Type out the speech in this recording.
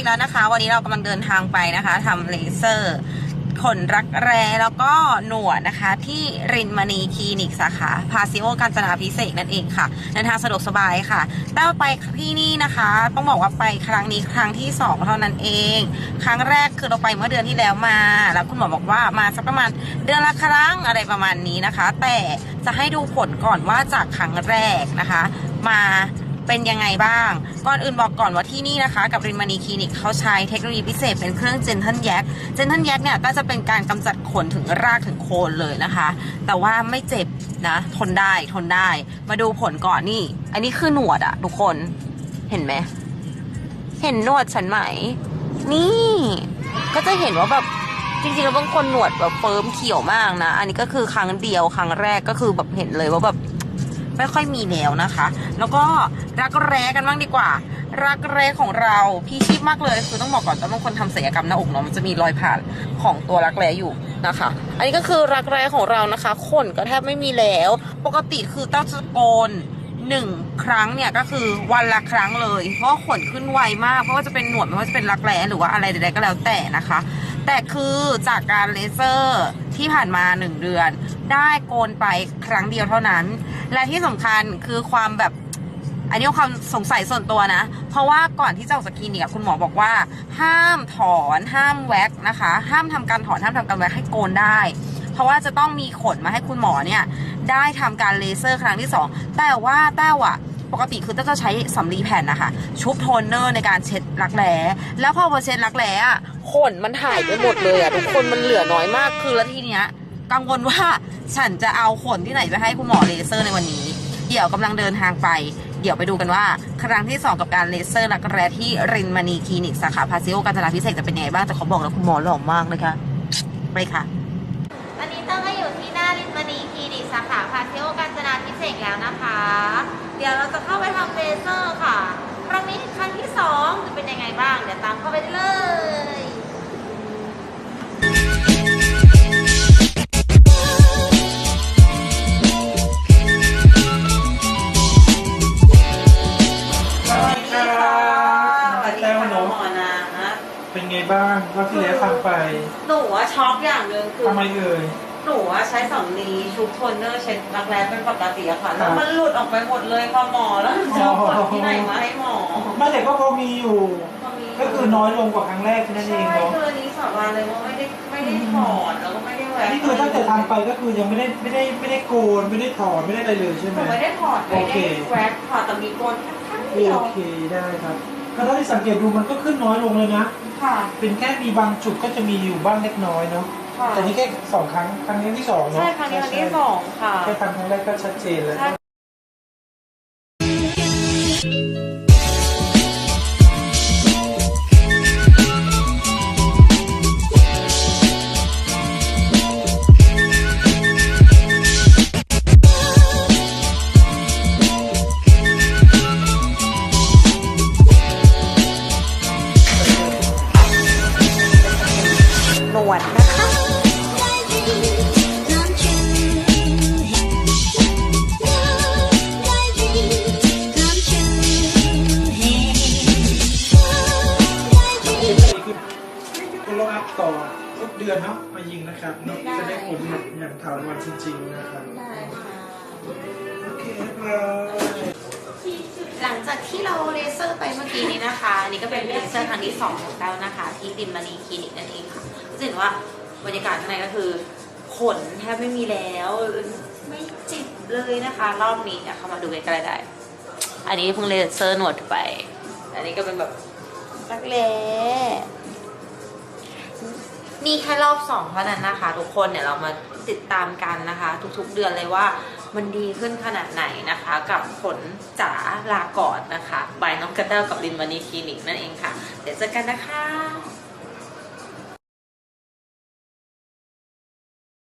อีกแล้วนะคะ วันนี้เรากำลังเดินทางไปนะคะทำเลเซอร์ขนรักแร้แล้วก็หนวดนะคะ ที่รินมณีคลินิกสาขาพาซิโอการจนาพิเศษนั่นเองค่ะเดินทางสะดวกสบายค่ะแต่ไปที่นี่นะคะ ต้องบอกว่าไปครั้งนี้ครั้งที่สองเท่านั้นเอง ครั้งแรกคือเราไปเมื่อเดือนที่แล้วมา แล้วคุณหมอบอกว่ามาสักประมาณเดือนละครั้งอะไรประมาณนี้นะคะ แต่จะให้ดูผลก่อนว่าจากครั้งแรกนะคะ มา เป็นยังไงบ้าง ก่อนอื่นบอกก่อนว่าที่นี่นะคะ กับรินมานีคลินิกเขาใช้เทคโนโลยีพิเศษเป็นเครื่องเจนทันแยกเจนทันแยกเนี่ยก็จะเป็นการกำจัดขนถึงรากถึงโคนเลยนะคะ แต่ว่าไม่เจ็บนะ ทนได้ทนได้ มาดูผลก่อนนี่ อันนี้คือหนวดอะทุกคนเห็นไหมเห็นหนวดฉันไหม นี่ ก็จะเห็นว่าแบบจริงๆแล้วบางคนหนวดแบบเฟิร์มเขียวมากนะ อันนี้ก็คือครั้งเดียวครั้งแรกก็คือแบบเห็นเลยว่าแบบ ไม่ค่อยมีแล้วนะคะ แล้วก็รักแร้กันบ้างดีกว่า รักแร้ของเราพี่ชีพมากเลย คือต้องบอกก่อนตอนบางคนทำศัลยกรรมหน้าอกเนาะมันจะมีรอยผ่านของตัวรักแร้อยู่นะคะ อันนี้ก็คือรักแร้ของเรานะคะขนก็แทบไม่มีแล้ว ปกติคือเต้าจะโกนหนึ่งครั้งเนี่ยก็คือวันละครั้งเลย เพราะขนขึ้นไวมาก เพราะว่าจะเป็นหนวดไม่ว่าจะเป็นรักแร้หรือว่าอะไรใดๆก็แล้วแต่นะคะ แต่คือจากการเลเซอร์ที่ผ่านมาหนึ่งเดือน ได้โกนไปครั้งเดียวเท่านั้น และที่สำคัญคือความแบบอันนี้ความสงสัยส่วนตัวนะ เพราะว่าก่อนที่จะออกจากคลินิกอะคุณหมอบอกว่า ห้ามถอนห้ามแว็กนะคะ ห้ามทำการถอนห้ามทำการแว็กให้โกนได้ เพราะว่าจะต้องมีขนมาให้คุณหมอเนี่ยได้ทำการเลเซอร์ครั้งที่สองแต่ว่าแต้วอะปกติคือต้จะใช้สำลีแผ่นนะคะ ชุบโทนเนอร์ในการเช็ดรักแร้แล้วพอพอเช็ดรักแร้อะขนมันหายไปหมดเลยอะทุกคนมันเหลือน้อยมากคือแล้วทีเนี้ย กังวลว่าฉันจะเอาขนที่ไหนไปให้คุณหมอเลเซอร์ในวันนี้ เดี๋ยวกำลังเดินทางไป เดี๋ยวไปดูกันว่า ครั้งที่ 2 กับการเลเซอร์รักแร้ที่รินมณีคลินิกสาขาพาซิโอการจราพิเศษจะเป็นยังไงบ้างแต่เขาบอกแล้วคุณหมอหล่อมากเลยค่ะไปค่ะวันนี้ต้องก็อยู่ที่หน้ารินมณีคลินิกสาขาพาซิโอการจราพิเศษแล้วนะคะ เดี๋ยวเราจะเข้าไปทำเลเซอร์ค่ะครั้งนี้ครั้งที่2 บ้างรอบที่แล้วทำไปหนูว่าช็อกอย่างหนึ่งคือทำไมเอ่ยหนูว่าใช้สำลีชุบโทนเนอร์เช็ดรักแร้เป็นปกติอะค่ะแล้วครับมันหลุดออกไปหมดเลยค่ะหมอแล้วจะเอาขนที่ไหนมาให้หมอไม่แต่ก็พอมีอยู่ ก็คือน้อยลงกว่าครั้งแรกแค่นั่นเองใช่เนาะคืออันนี้สาบานเลยว่าไม่ได้ไม่ได้ถอนแล้วก็ไม่ได้แหวอันกนี้คือตั้งแต่ทำไปก็คือยังไม่ได้ไม่ได้ไม่ได้โกนไม่ได้ถอนไม่ได้อะไรเลยใช่หไหมนูไม่ได้ถอดไม่โอเคได้แหวกถอดแต่มีโกนแค่ครั้งเดียวโอเคได้ครับ ก็เท่าที่สังเกตดูมันก็ขึ้นน้อยลงเลยนะ ค่ะ เป็นแค่มีบางจุดก็จะมีอยู่บ้างเล็กน้อยเนาะ ค่ะ แต่นี่แค่สองครั้ง ครั้งนี้ที่สองเนาะใช่ครั้งนี้ครั้งที่สองค่ะ แค่ทำครั้งแรกก็ชัดเจนเลยใช่ ลงอัพต่อทุกเดือนเนาะมายิงนะครับเนาะจะได้ผลอย่างถาวรจริงๆนะครับโอเคเรียบหลังจากที่เราเลเซอร์ไปเมื่อกี้นี้นะคะ อันนี้ก็เป็นเลเซอร์ครั้งที่สองของเรานะคะ ที่ริมมณีคลินิกนั่นเองค่ะจะเห็นว่า บรรยากาศข้างในก็คือขนแทบไม่มีแล้ว ไม่เจ็บเลยนะคะ รอบนี้เนี่ยเข้ามาดูใกล้ๆได้ อันนี้เพิ่งเลเซอร์หนวดไป อันนี้ก็เป็นแบบรักแร้นี่แค่รอบสองเท่านั้นนะคะ ทุกคนเนี่ยเรามาติดตามกันนะคะ ทุกๆเดือนเลยว่ามันดีขึ้นขนาดไหนนะคะ กับผลจ๋าลาก่อนนะคะบายน้องกระเต้ากับลินมานีคลินิกนั่นเองค่ะ เดี๋ยวเจอกันนะคะ